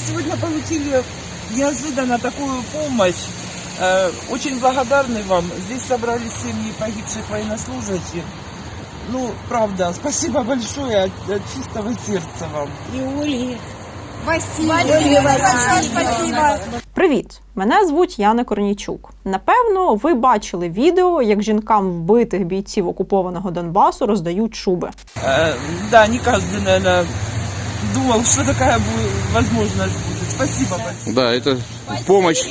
сегодня получили неожиданно такую помощь. Э, Очень благодарны вам. Здесь собрались семьи погибших военнослужащих. Ну, правда, спасибо большое от, от чистого сердца вам. И Ольге. Спасибо. Большое спасибо. Привіт! Мене звуть Яна Корнійчук. Напевно, ви бачили відео, як жінкам вбитих бійців окупованого Донбасу роздають шуби. Э, Да, не каждый, наверное, думал, что такая возможность будет. Спасибо большое. Да, это помощь.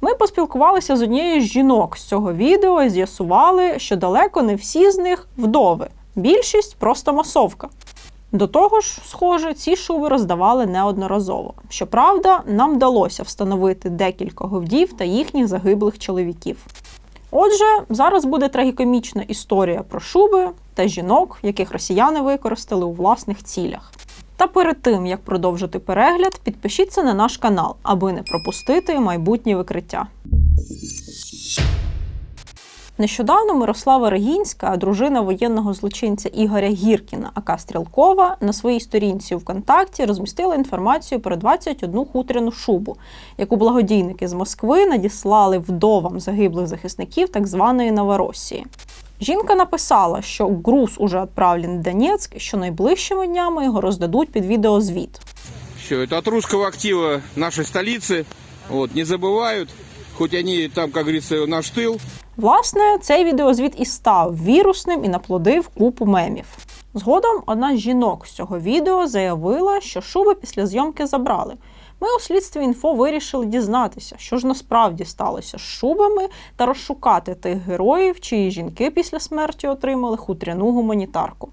Ми поспілкувалися з однією з жінок з цього відео і з'ясували, що далеко не всі з них вдови. Більшість просто масовка. До того ж, схоже, ці шуби роздавали неодноразово. Щоправда, нам вдалося встановити декілька вдів та їхніх загиблих чоловіків. Отже, зараз буде трагікомічна історія про шуби та жінок, яких росіяни використали у власних цілях. Та перед тим як продовжити перегляд, підпишіться на наш канал, аби не пропустити майбутні викриття. Нещодавно Мирослава Регінська, дружина воєнного злочинця Ігоря Гіркіна, ака Стрілкова, на своїй сторінці ВКонтакті розмістила інформацію про 21 хутряну шубу, яку благодійники з Москви надіслали вдовам загиблих захисників так званої Новоросії. Жінка написала, що груз уже відправлений в Донецьк, що найближчими днями його роздадуть під відеозвіт. Все, это от русского актива нашей столицы. Вот, не забывают, хоть они там, как говорится, наш тыл. Власне, цей відеозвіт і став вірусним і наплодив купу мемів. Згодом одна з жінок з цього відео заявила, що шуби після зйомки забрали. Ми у слідстві інфо вирішили дізнатися, що ж насправді сталося з шубами, та розшукати тих героїв, чиї жінки після смерті отримали хутряну гуманітарку.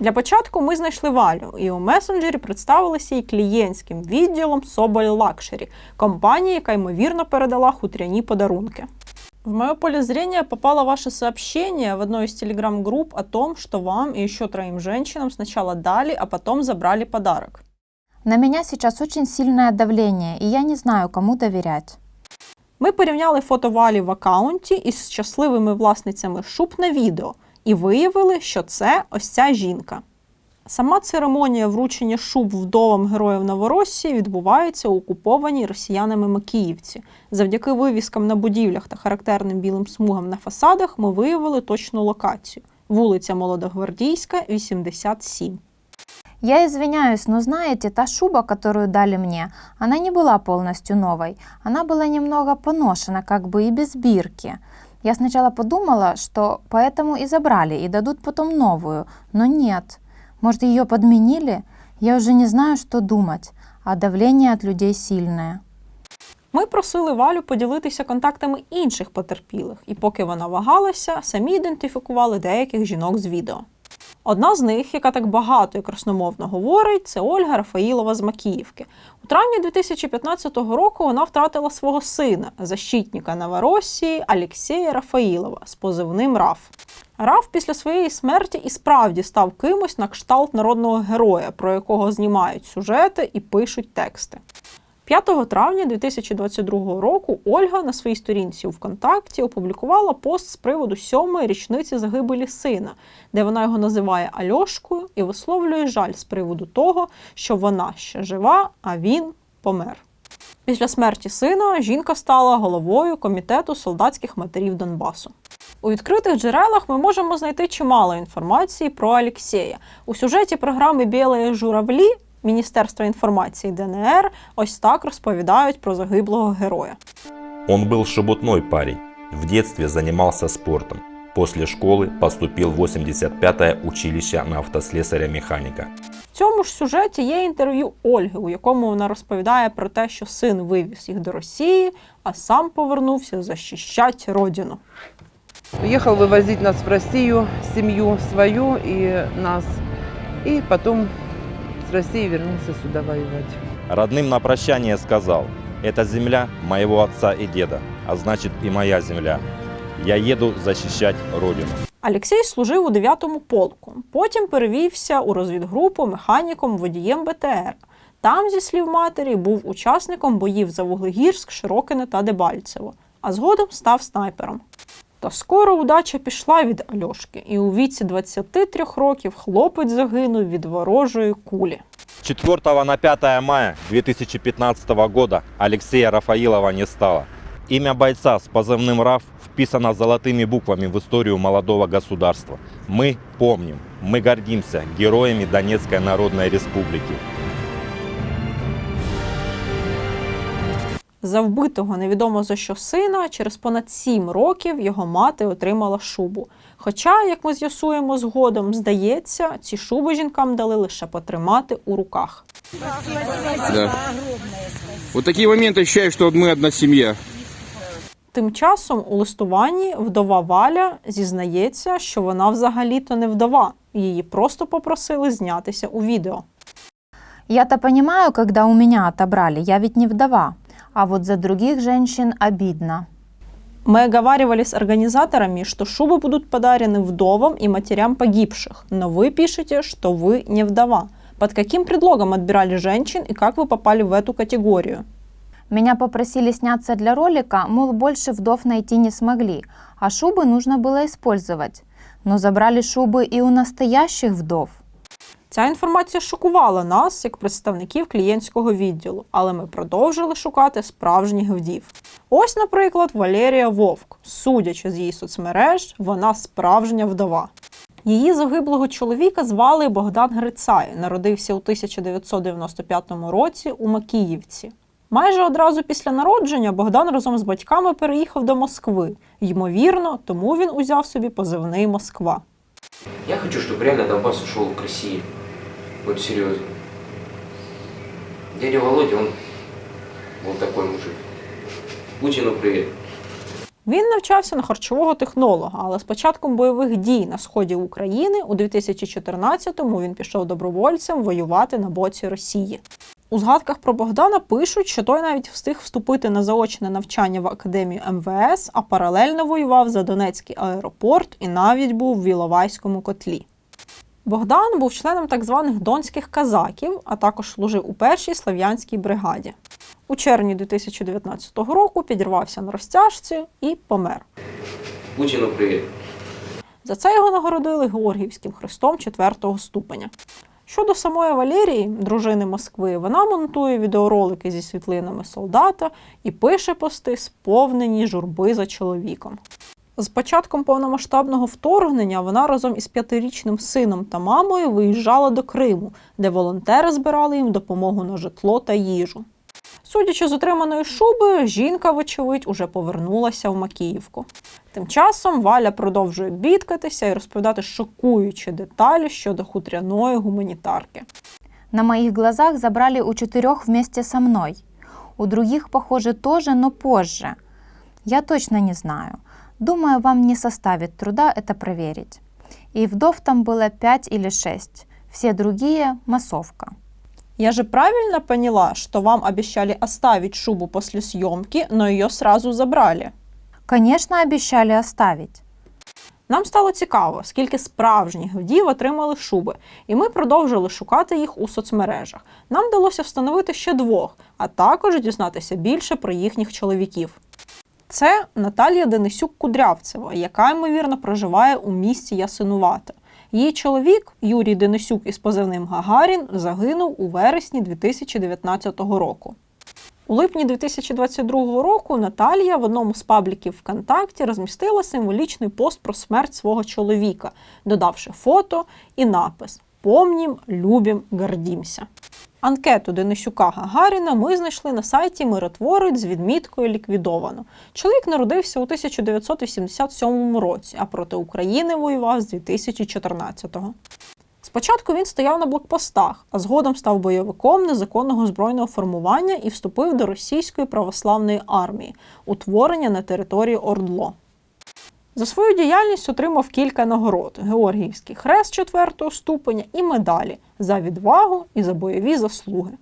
Для початку ми знайшли Валю і у месенджері представилися їй клієнтським відділом Соболь Лакшері, компанії, яка ймовірно передала хутряні подарунки. В мое поле зрения попало ваше сообщение в одной из телеграм-групп о том, что вам и еще троим женщинам сначала дали, а потом забрали подарок. На меня сейчас очень сильное давление, и я не знаю, кому доверять. Ми порівняли фото Валі в аккаунті із щасливими власницями шуб на відео і виявили, що це ось ця жінка. Сама церемонія вручення шуб вдовам героїв Новоросії відбувається у окупованій росіянами Макіївці. Завдяки вивіскам на будівлях та характерним білим смугам на фасадах ми виявили точну локацію: вулиця Молодогвардійська, 87. Я извиняюсь, но знаете, та шуба, которую дали мне, она не была полностью новой. Она была немного поношена, как бы и без бирки. Я сначала подумала, что поэтому и забрали, и дадут потом новую, но нет. Может, ее подменили? Я уже не знаю, что думать, а давление от людей сильное. Ми просили Валю поділитися контактами інших потерпілих, і поки вона вагалася, самі ідентифікували деяких жінок з відео. Одна з них, яка так багато і красномовно говорить, це Ольга Рафаїлова з Макіївки. У травні 2015 року вона втратила свого сина, защитника Новоросії Алексія Рафаїлова з позивним РАФ. Раф після своєї смерті і справді став кимось на кшталт народного героя, про якого знімають сюжети і пишуть тексти. 5 травня 2022 року Ольга на своїй сторінці у ВКонтакті опублікувала пост з приводу сьомої річниці загибелі сина, де вона його називає Альошкою і висловлює жаль з приводу того, що вона ще жива, а він помер. Після смерті сина жінка стала головою комітету солдатських матерів Донбасу. У відкритих джерелах ми можемо знайти чимало інформації про Алексєя. У сюжеті програми Білої журавлі Міністерства інформації ДНР ось так розповідають про загиблого героя. Он был шебутной парень. В детстве занимался спортом. После школы поступил в 85-е училище на автослесаря-механика. В цьому ж сюжеті є інтерв'ю Ольги, у якому вона розповідає про те, що син вивіз їх до Росії, а сам повернувся захищати родину. Уехал вывозить нас в Россию, семью свою и нас. И потом России вернулся сюда воевать. Родным на прощание сказал, это земля моего отца и деда, а значит и моя земля. Я еду защищать родину. Алексій служив у 9-му полку. Потім перевівся у розвідгрупу механіком водієм БТР. Там, зі слів матері, був учасником боїв за Вуглегірськ, Широкине та Дебальцево, а згодом став снайпером. Та скоро удача пішла від Альошки, і у віці 23 років хлопець загинув від ворожої кулі. 4 на 5 мая 2015 года Алексея Рафаилова не стало. Имя бойца с позывным РАФ вписано золотыми буквами в историю молодого государства. Мы помним, мы гордимся героями Донецкой Народной Республики. За вбитого невідомо за що сина через понад сім років його мати отримала шубу. Хоча, як ми з'ясуємо згодом, здається, ці шуби жінкам дали лише потримати у руках. Да. Вот такие моменты ощущаю, что вот мы одна семья. Тим часом у листуванні вдова Валя зізнається, що вона взагалі-то не вдова. Її просто попросили знятися у відео. Я-то понимаю, когда у меня отобрали, я ведь не вдова. А вот за других женщин обидно. Мы оговаривали с организаторами, что шубы будут подарены вдовам и матерям погибших, но вы пишете, что вы не вдова. Под каким предлогом отбирали женщин и как вы попали в эту категорию? Меня попросили сняться для ролика, мол, больше вдов найти не смогли, а шубы нужно было использовать. Но забрали шубы и у настоящих вдов. Ця інформація шокувала нас як представників клієнтського відділу, але ми продовжили шукати справжніх вдів. Ось, наприклад, Валерія Вовк. Судячи з її соцмереж, вона справжня вдова. Її загиблого чоловіка звали Богдан Грицай. Народився у 1995 році у Макіївці. Майже одразу після народження Богдан разом з батьками переїхав до Москви. Ймовірно, тому він узяв собі позивний Москва. Я хочу, чтобы реально Донбасс ушел к России. Вот серьезно. Дядя Володя, он вот такой мужик. Путину привет. Він навчався на харчового технолога, але з початком бойових дій на сході України у 2014-му він пішов добровольцем воювати на боці Росії. У згадках про Богдана пишуть, що той навіть встиг вступити на заочне навчання в академію МВС, а паралельно воював за Донецький аеропорт і навіть був в Іловайському котлі. Богдан був членом так званих донських казаків, а також служив у першій слав'янській бригаді. У червні 2019 року підірвався на розтяжці і помер. Путину привет. За це його нагородили Георгіївським хрестом 4 ступеня. Щодо самої Валерії, дружини Москви, вона монтує відеоролики зі світлинами солдата і пише пости, сповнені журби за чоловіком. З початком повномасштабного вторгнення вона разом із п'ятирічним сином та мамою виїжджала до Криму, де волонтери збирали їм допомогу на житло та їжу. Судячи з отриманої шуби, жінка, вочевидь, уже повернулася в Макіївку. Тим часом Валя продовжує бідкатися і розповідати шокуючі деталі щодо хутряної гуманітарки. На моих глазах забрали у четырех вместе со мной. У других, похоже, тоже, но позже. Я точно не знаю. Думаю, вам не составит труда это проверить. И вдов там было пять или шесть. Все другие – массовка. Я же правильно поняла, что вам обещали оставить шубу после съемки, но ее сразу забрали? Конечно, обещали оставить. Нам стало цікаво, скільки справжніх вдів отримали шуби, і ми продовжили шукати їх у соцмережах. Нам вдалося встановити ще двох, а також дізнатися більше про їхніх чоловіків. Це Наталія Денисюк Кудрявцева, яка ймовірно проживає у місті Ясинувате. Її чоловік Юрій Денисюк із позивним Гагарін загинув у вересні 2019 року. У липні 2022 року Наталія в одному з пабліків ВКонтакті розмістила символічний пост про смерть свого чоловіка, додавши фото і напис Помнім, любім, гордімся. Анкету Денисюка Гагаріна ми знайшли на сайті Миротворець з відміткою ліквідовано. Чоловік народився у 1987 році, а проти України воював з 2014-го. Спочатку він стояв на блокпостах, а згодом став бойовиком незаконного збройного формування і вступив до російської православної армії, утворення на території Ордло. За свою діяльність отримав кілька нагород: Георгіївський хрест 4 ступеня і медалі за відвагу і за бойові заслуги.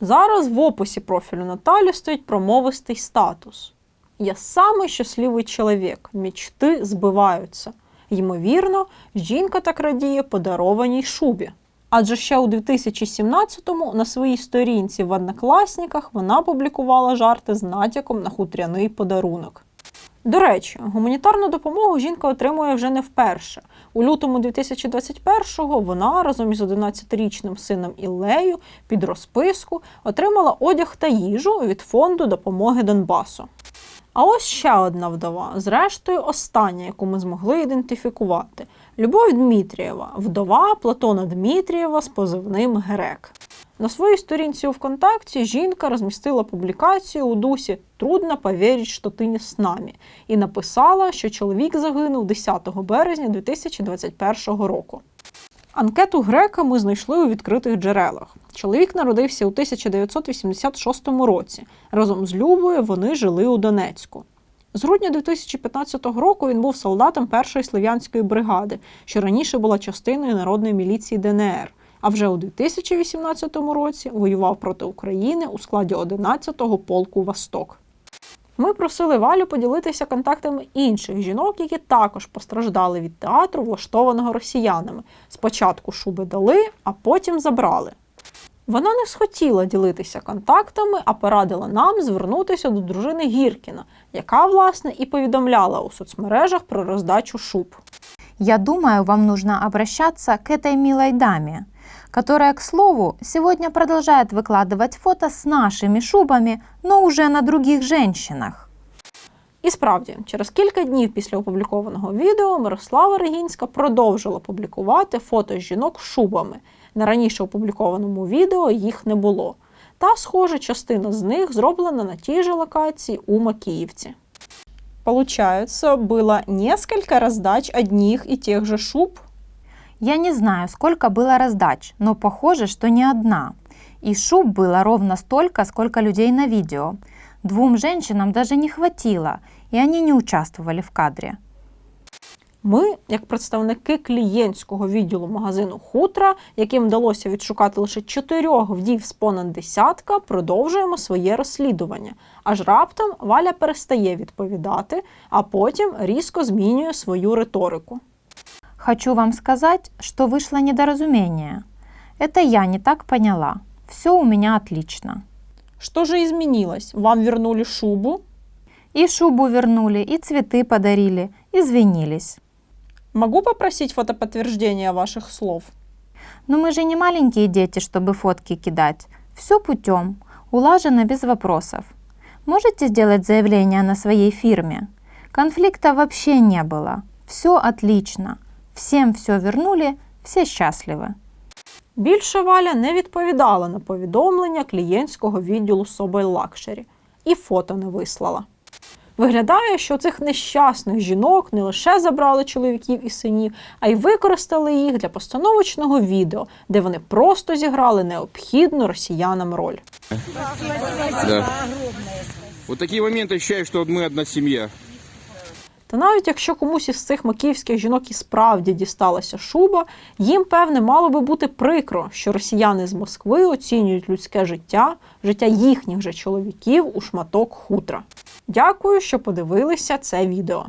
Зараз в описі профілю Наталі стоїть промовистий статус. Я самий щасливий чоловік, мічти збиваються. Ймовірно, жінка так радіє подарованій шубі. Адже ще у 2017-му на своїй сторінці в Однокласніках вона публікувала жарти з натяком на хутряний подарунок. До речі, гуманітарну допомогу жінка отримує вже не вперше. У лютому 2021-го вона разом із 11-річним сином Іллею під розписку отримала одяг та їжу від фонду допомоги Донбасу. А ось ще одна вдова, зрештою, остання, яку ми змогли ідентифікувати: Любов Дмитрієва, вдова Платона Дмитрієва з позивним Грек. На своїй сторінці у ВКонтакті жінка розмістила публікацію у дусі Трудно повірити, що ти не з нами і написала, що чоловік загинув 10 березня 2021 року. Анкету грека ми знайшли у відкритих джерелах. Чоловік народився у 1986 році. Разом з Любою вони жили у Донецьку. З грудня 2015 року він був солдатом першої слов'янської бригади, що раніше була частиною народної міліції ДНР. А вже у 2018 році воював проти України у складі 11-го полку Восток. Ми просили Валю поділитися контактами інших жінок, які також постраждали від театру, влаштованого росіянами. Спочатку шуби дали, а потім забрали. Вона не схотіла ділитися контактами, а порадила нам звернутися до дружини Гіркіна, яка, власне, і повідомляла у соцмережах про роздачу шуб. Я думаю, вам нужно обращаться к этой милой даме, которая, к слову, сегодня продолжает выкладывать фото с нашими шубами, но уже на других женщинах. І справді, через кілька днів після опублікованого відео Мирослава Регінська продовжила публікувати фото жінок з шубами. На раніше опублікованому відео їх не було. Та, схоже, частина з них зроблена на тій же локації у Макіївці. Получается, было несколько раздач одних и тех же шуб. я не знаю, сколько было раздач, но похоже, что не одна. И шуб было ровно столько, сколько людей на видео. Двум женщинам даже не хватило, и они не участвовали в кадре. Ми, як представники клієнтського відділу магазину Хутра, яким вдалося відшукати лише чотирьох вдів з понад десятка, продовжуємо своє розслідування. Аж раптом Валя перестає відповідати, а потім різко змінює свою риторику. Хочу вам сказать, что вышло недоразумение. Это я не так поняла. Все у меня отлично. Що же изменилось? Вам вернули шубу? И шубу вернули, и цветы подарили, извинились. Могу попросить фотоподтверждение ваших слов? Но мы же не маленькие дети, чтобы фотки кидать. Все путем, улажено без вопросов. Можете сделать заявление на своей фирме? Конфликта вообще не было. Все отлично. Всем все вернули, все счастливы. Більше Валя не відповідала на повідомлення клієнтського відділу Собой Лакшері і фото не вислала. Виглядає, що цих нещасних жінок не лише забрали чоловіків і синів, а й використали їх для постановочного відео, де вони просто зіграли необхідну росіянам роль. Да. Вот такие моменты ощущаю, что вот мы одна семья. Та навіть якщо комусь із цих макіївських жінок і справді дісталася шуба, їм, певне, мало би бути прикро, що росіяни з Москви оцінюють людське життя, життя їхніх же чоловіків у шматок хутра. Дякую, що подивилися це відео.